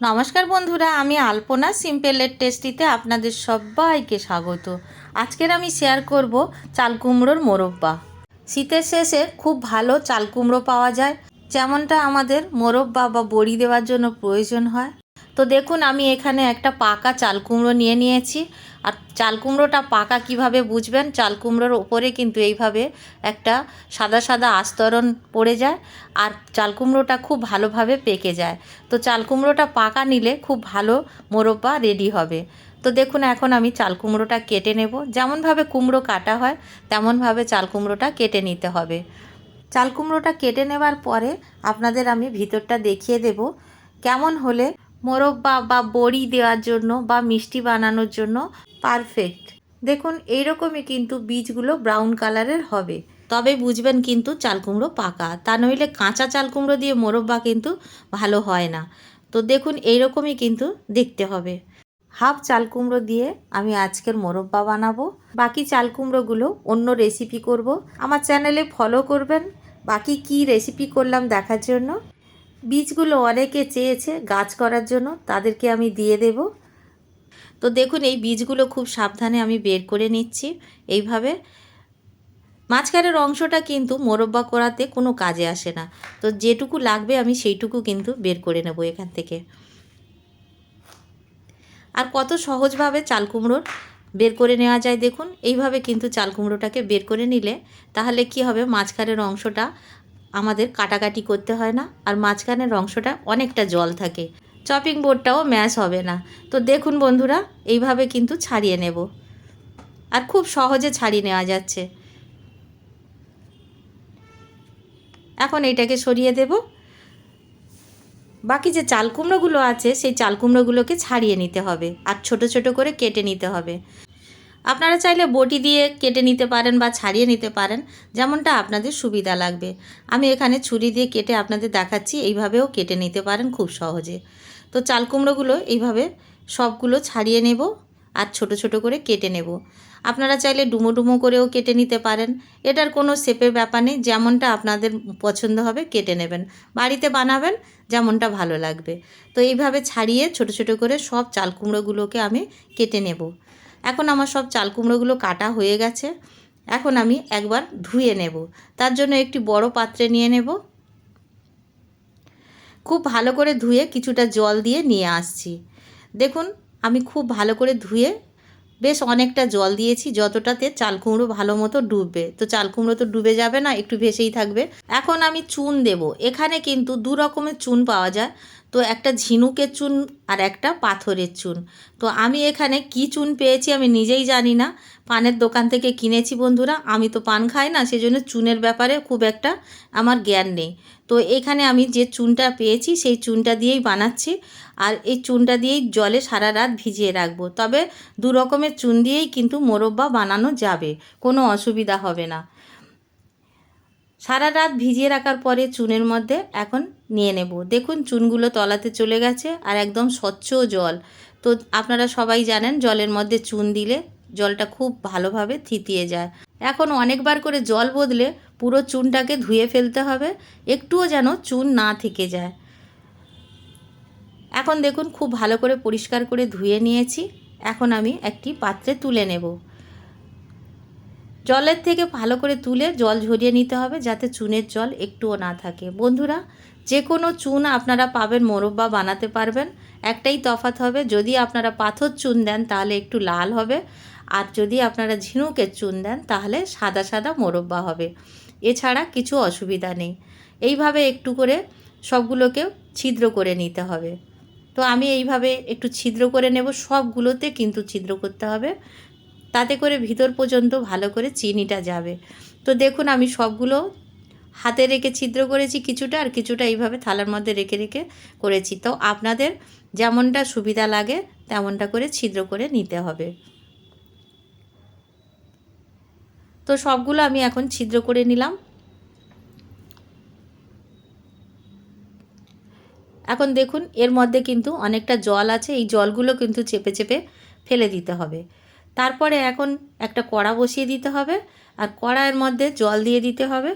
নমস্কার বন্ধুরা, আমি আলপনা সিম্পলের টেস্টিতে আপনাদের সবাইকে স্বাগত। আজকের আমি শেয়ার করব চাল কুমড়োর মোরব্বা। শীতের শেষে খুব ভালো চাল কুমড়ো পাওয়া যায়, যেমনটা আমাদের মোরব্বা বা বড়ি দেওয়ার জন্য প্রয়োজন হয়। তো দেখুন, আমি এখানে একটা পাকা চাল কুমড়ো নিয়ে নিয়েছি। আর চাল কুমড়োটা পাকা কীভাবে বুঝবেন? চাল কুমড়োর ওপরে কিন্তু এইভাবে একটা সাদা সাদা আস্তরণ পড়ে যায় আর চাল কুমড়োটা খুব ভালোভাবে পেকে যায়। তো চাল কুমড়োটা পাকা নিলে খুব ভালো মোরব্বা রেডি হবে। তো দেখুন, এখন আমি চাল কুমড়োটা কেটে নেব। যেমনভাবে কুমড়ো কাটা হয়, তেমনভাবে চাল কুমড়োটা কেটে নিতে হবে। চাল কুমড়োটা কেটে নেবার পরে আপনাদের আমি ভিতরটা দেখিয়ে দেব। কেমন হলে মোরব্বা বা বড়ি দেওয়ার জন্য বা মিষ্টি বানানোর জন্য পারফেক্ট দেখুন, এইরকমই কিন্তু বীজগুলো ব্রাউন কালারের হবে। তবে বুঝবেন কিন্তু চাল কুমড়ো পাকা। তা নইলে কাঁচা চাল কুমড়ো দিয়ে মোরব্বা কিন্তু ভালো হয় না। তো দেখুন, এইরকমই কিন্তু দেখতে হবে। হাফ চাল কুমড়ো দিয়ে আমি আজকের মোরব্বা বানাবো। বাকি চাল কুমড়োগুলো অন্য রেসিপি করব। আমার চ্যানেলে ফলো করবেন। বাকি কি রেসিপি করলাম দেখার জন্য। বীজগুলো অনেকে চেয়েছে গাছ করার জন্য, তাদেরকে আমি দিয়ে দেব। তো দেখুন, এই বীজগুলো খুব সাবধানে আমি বের করে নিচ্ছি। এইভাবে মাঝখানের অংশটা কিন্তু মোরব্বা করাতে কোনো কাজে আসে না। তো যেটুকু লাগবে আমি সেইটুকু কিন্তু বের করে নেব এখান থেকে। আর কত সহজভাবে চাল কুমড়োর বের করে নেওয়া যায় দেখুন। এইভাবে কিন্তু চাল কুমড়োটাকে বের করে নিলে তাহলে কি হবে? মাঝখানের অংশটা আমাদের কাটাকাটি করতে হয় না, আর মাঝখানের অংশটা অনেকটা জল থাকে। চপিং বোর্ডটাও ম্যাশ হবে না। তো দেখুন বন্ধুরা, এইভাবে কিন্তু ছাড়িয়ে নেব। আর খুব সহজে ছাড়িয়ে নেওয়া যাচ্ছে। এখন এইটাকে সরিয়ে দেব। বাকি যে চাল কুমড়োগুলো আছে, সেই চাল কুমড়োগুলোকে ছাড়িয়ে নিতে হবে, আর ছোট ছোট করে কেটে নিতে হবে। আপনারা চাইলে বটি দিয়ে কেটে নিতে পারেন বা ছাড়িয়ে নিতে পারেন, যেমনটা আপনাদের সুবিধা লাগবে। আমি এখানে ছুরি দিয়ে কেটে আপনাদের দেখাচ্ছি, এইভাবেও কেটে নিতে পারেন খুব সহজে। তো চাল কুমড়োগুলো এইভাবে সবগুলো ছাড়িয়ে নেব আর ছোট ছোট করে কেটে নেব। আপনারা চাইলে ডুমো ডুমো করেও কেটে নিতে পারেন। এটার কোনো শেপের ব্যাপার নেই, যেমনটা আপনাদের পছন্দ হবে কেটে নেবেন। বাড়িতে বানাবেন, যেমনটা ভালো লাগবে। তো এইভাবে ছাড়িয়ে ছোট ছোট করে সব চাল কুমড়োগুলোকে আমি কেটে নেব। এখন আমার সব চাল কুমড়োগুলো কাটা হয়ে গেছে। এখন আমি একবার ধুয়ে নেব। তার জন্য একটি বড় পাত্রে নিয়ে নেব। খুব ভালো করে ধুয়ে কিছুটা জল দিয়ে নিয়ে আসছি। দেখুন, আমি খুব ভালো করে ধুয়ে বেশ অনেকটা জল দিয়েছি, যতটাতে চাল কুমড়ো ভালো মতো ডুববে। তো চাল কুমড়ো তো ডুবে যাবে না, একটু ভেসেই থাকবে। এখন আমি চুন দেব। এখানে কিন্তু দু রকমের চুন পাওয়া যায়। তো একটা ঝিনুকের চুন আর একটা পাথরের চুন। তো আমি এখানে কি চুন পেয়েছি আমি নিজেই জানি না। পানের দোকান থেকে কিনেছি বন্ধুরা, আমি তো পান খাই না, সেজন্য চুনের ব্যাপারে খুব একটা আমার জ্ঞান নেই। তো এখানে আমি যে চুনটা পেয়েছি, সেই চুনটা দিয়েই বানাচ্ছি আর এই চুনটা দিয়েই জলে সারা রাত ভিজিয়ে রাখব। তবে দু রকমের চুন দিয়েই কিন্তু মোরব্বা বানানো যাবে, কোনো অসুবিধা হবে না। সারা রাত ভিজিয়ে রাখার পরে চুনের মধ্যে এখন নিয়ে নেব। দেখুন, চুনগুলো তলাতে চলে গেছে আর একদম স্বচ্ছ জল। তো আপনারা সবাই জানেন, জলের মধ্যে চুন দিলে জলটা খুব ভালোভাবে থিতিয়ে যায়। এখন অনেকবার করে জল বদলে পুরো চুনটাকে ধুয়ে ফেলতে হবে, একটুও যেন চুন না থেকে যায়। এখন দেখুন, খুব ভালো করে পরিষ্কার করে ধুয়ে নিয়েছি। এখন আমি একটি পাত্রে তুলে নেব। জলের থেকে ভালো করে তুলে জল ঝরিয়ে নিতে হবে যাতে চুনের জল একটুও না থাকে। বন্ধুরা যে কোনো চুন আপনারা পাবেন, মোরব্বা বানাতে পারবেন। একটাই তফাত হবে, যদি আপনারা পাথর চুন দেন তাহলে একটু লাল হবে, আর যদি আপনারা ঝিনুকের চুন দেন তাহলে সাদা সাদা মোরব্বা হবে। এছাড়া কিছু অসুবিধা নেই। এইভাবে একটু করে সবগুলোকে ছিদ্র করে নিতে হবে। তো আমি এইভাবে একটু ছিদ্র করে নেব, সবগুলোতে কিন্তু ছিদ্র করতে হবে। তাতে করে ভিতর পর্যন্ত ভালো করে চিনিটা যাবে। তো দেখুন, আমি সবগুলো হাতে রেখে ছিদ্র করেছি কিছুটা আর কিছুটা এইভাবে থালার মধ্যে রেখে রেখে করেছি। তো আপনাদের যেমনটা সুবিধা লাগে, তেমনটা করে ছিদ্র করে নিতে হবে। তো সবগুলো আমি এখন ছিদ্র করে নিলাম। এখন দেখুন, এর মধ্যে কিন্তু অনেকটা জল আছে, এই জলগুলো কিন্তু চেপে চেপে ফেলে দিতে হবে। তারপরে এখন একটা কড়া বসিয়ে দিতে হবে আর কড়াইয়ের মধ্যে জল দিয়ে দিতে হবে।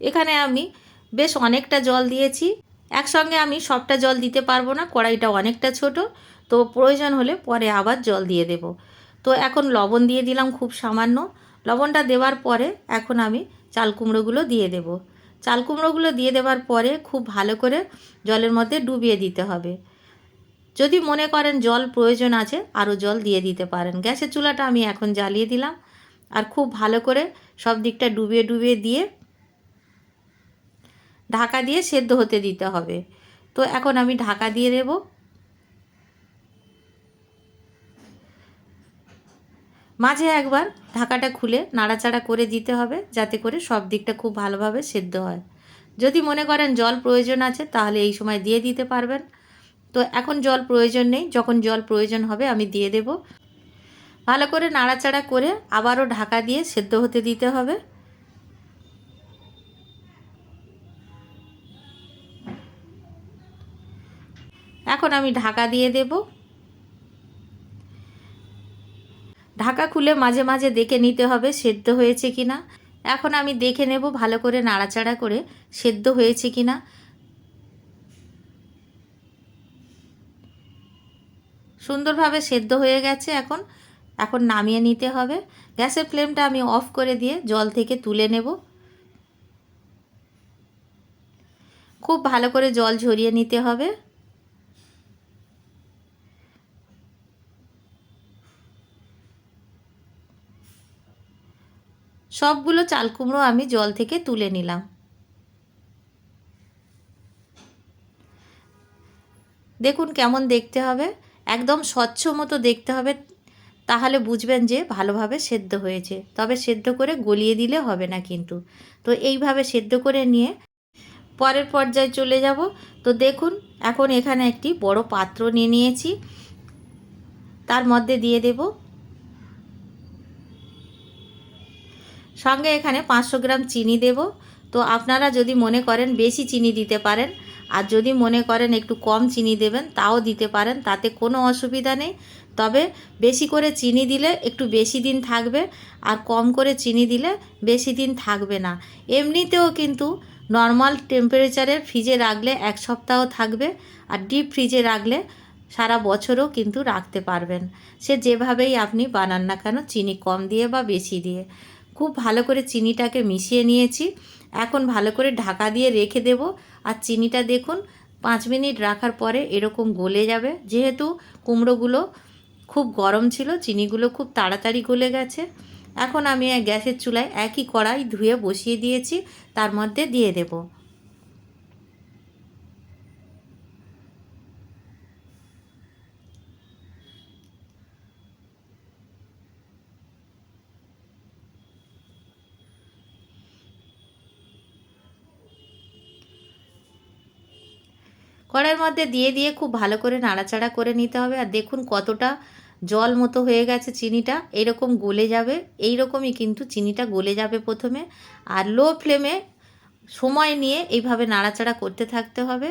এখানে আমি বেশ অনেকটা জল দিয়েছি। একসঙ্গে আমি সবটা জল দিতে পারব না, কড়াইটা অনেকটা ছোট। তো প্রয়োজন হলে পরে আবার জল দিয়ে দেব। তো এখন লবণ দিয়ে দিলাম খুব সামান্য। লবণটা দেওয়ার পরে এখন আমি চাল কুমড়োগুলো দিয়ে দেব। চাল কুমড়োগুলো দিয়ে দেওয়ার পরে খুব ভালো করে জলের মধ্যে ডুবিয়ে দিতে হবে। যদি মনে করেন জল প্রয়োজন আছে আরও জল দিয়ে দিতে পারেন। গ্যাসের চুলাটা আমি এখন জ্বালিয়ে দিলাম। আর খুব ভালো করে সব দিকটা ডুবিয়ে ডুবিয়ে দিয়ে ঢাকা দিয়ে সেদ্ধ হতে দিতে হবে। তো এখন আমি ঢাকা দিয়ে দেব। মাঝে একবার ঢাকাটা খুলে নাড়াচাড়া করে দিতে হবে, যাতে করে সব দিকটা খুব ভালোভাবে সেদ্ধ হয়। যদি মনে করেন জল প্রয়োজন আছে, তাহলে এই সময় দিয়ে দিতে পারবেন। তো এখন জল প্রয়োজন নেই, যখন জল প্রয়োজন হবে আমি দিয়ে দেব। ভালো করে নাড়াচাড়া করে আবারও ঢাকা দিয়ে সেদ্ধ হতে দিতে হবে। এখন আমি ঢাকা দিয়ে দেব। ঢাকা খুলে মাঝে মাঝে দেখে নিতে হবে সেদ্ধ হয়েছে কি না এখন আমি দেখে নেব ভালো করে নাড়াচাড়া করে সেদ্ধ হয়েছে কি না সুন্দরভাবে সেদ্ধ হয়ে গেছে এখন। এখন নামিয়ে নিতে হবে। গ্যাসের ফ্লেমটা আমি অফ করে দিয়ে জল থেকে তুলে নেব। খুব ভালো করে জল ঝরিয়ে নিতে হবে। সবগুলো চাল কুমড়ো আমি জল থেকে তুলে নিলাম। দেখুন কেমন দেখতে হবে। একদম স্বচ্ছ মতো দেখতে হবে, তাহলে বুঝবেন যে ভালোভাবে সেদ্ধ হয়েছে। তবে সেদ্ধ করে গলিয়ে দিলে হবে না কিন্তু। তো এইভাবে সেদ্ধ করে নিয়ে পরের পর্যায়ে চলে যাব। তো দেখুন, এখন এখানে একটি বড় পাত্র নিয়ে নিয়েছি। তার মধ্যে দিয়ে দেব। সঙ্গে এখানে পাঁচশো গ্রাম চিনি দেব। তো আপনারা যদি মনে করেন বেশি চিনি দিতে পারেন আর যদি মনে করেন একটু কম চিনি দেবেন, তাও দিতে পারেন, তাতে কোনো অসুবিধা নেই। তবে বেশি করে চিনি দিলে একটু বেশি দিন থাকবে, আর কম করে চিনি দিলে বেশি দিন থাকবে না। এমনিতেও কিন্তু নর্মাল টেম্পারেচারে ফ্রিজে রাখলে এক সপ্তাহ থাকবে, আর ডিপ ফ্রিজে রাখলে সারা বছরও কিন্তু রাখতে পারবেন। সে যেভাবেই আপনি বানান না কেন, চিনি কম দিয়ে বা বেশি দিয়ে। খুব ভালো করে চিনিটাকে মিশিয়ে নিয়েছি। এখন ভালো করে ঢাকা দিয়ে রেখে দেব। আর চিনিটা দেখুন, পাঁচ মিনিট রাখার পরে এরকম গলে যাবে। যেহেতু কুমড়োগুলো খুব গরম ছিল, চিনিগুলো খুব তাড়াতাড়ি গলে গেছে। এখন আমি গ্যাসের চুলায় একই কড়াই ধুয়ে বসিয়ে দিয়েছি, তার মধ্যে দিয়ে দেব। কড়াইয়ের মধ্যে দিয়ে দিয়ে খুব ভালো করে নাড়াচাড়া করে নিতে হবে। আর দেখুন কতটা জল মতো হয়ে গেছে চিনিটা। এরকম গলে যাবে এই রকমই কিন্তু চিনিটা গলে যাবে প্রথমে। আর লো ফ্লেমে সময় নিয়ে এইভাবে নাড়াচাড়া করতে থাকতে হবে।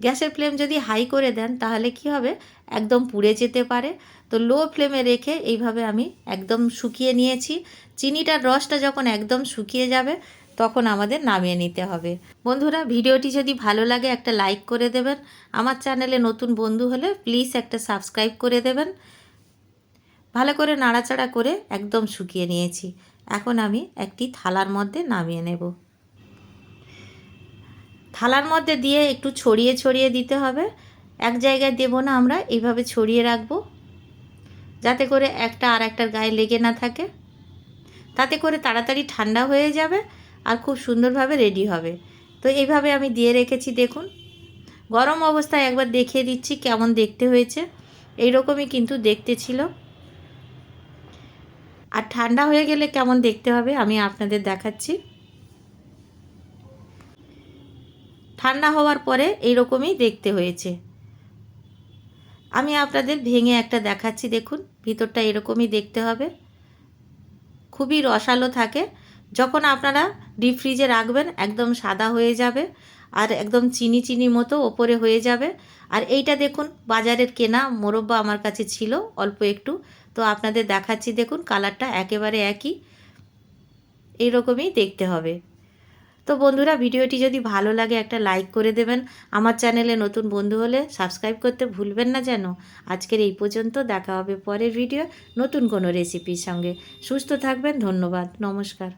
গ্যাসের ফ্লেম যদি হাই করে দেন, তাহলে কি হবে? একদম পুড়ে যেতে পারে। তো লো ফ্লেমে রেখে এইভাবে আমি একদম শুকিয়ে নিয়েছি। চিনিটার রসটা যখন একদম শুকিয়ে যাবে তখন আমাদের নামিয়ে নিতে হবে। বন্ধুরা, ভিডিওটি যদি ভালো লাগে একটা লাইক করে দেবেন। আমার চ্যানেলে নতুন বন্ধু হলে প্লিজ একটা সাবস্ক্রাইব করে দেবেন। ভালো করে নাড়াচাড়া করে একদম শুকিয়ে নিয়েছি। এখন আমি একটি থালার মধ্যে নামিয়ে নেব। থালার মধ্যে দিয়ে একটু ছড়িয়ে ছড়িয়ে দিতে হবে। এক জায়গায় দেব না আমরা এইভাবে ছড়িয়ে রাখব। যাতে করে একটা আর একটার গায়ে লেগে না থাকে। তাতে করে তাড়াতাড়ি ঠান্ডা হয়ে যাবে। আর খুব সুন্দরভাবে রেডি হবে। তো এইভাবে আমি দিয়ে রেখেছি, দেখুন। গরম অবস্থায় একবার দেখিয়ে দিচ্ছি কেমন দেখতে হয়েছে। এই রকমই কিন্তু দেখতে ছিল। আর ঠান্ডা হয়ে গেলে কেমন দেখতে হবে আমি আপনাদের দেখাচ্ছি। ঠান্ডা হওয়ার পরে এইরকমই দেখতে হয়েছে। আমি আপনাদের ভেঙে একটা দেখাচ্ছি, দেখুন। ভিতরটা এরকমই দেখতে হবে। খুবই রসালো থাকে। যখন আপনারা ডিপ ফ্রিজে রাখবেন, একদম সাদা হয়ে যাবে আর একদম চিনি চিনি মতো ওপরে হয়ে যাবে। আর এইটা দেখুন, বাজারের কেনা মোরব্বা আমার কাছে ছিল অল্প একটু। তো আপনাদের দেখাচ্ছি, দেখুন কালারটা একেবারে একই। এইরকমই দেখতে হবে। তো বন্ধুরা, ভিডিওটি যদি ভালো লাগে একটা লাইক করে দেবেন। আমার চ্যানেলে নতুন বন্ধু হলে সাবস্ক্রাইব করতে ভুলবেন না যেন। আজকের এই পর্যন্ত, দেখা হবে পরের ভিডিও নতুন কোনো রেসিপির সঙ্গে। সুস্থ থাকবেন, ধন্যবাদ, নমস্কার।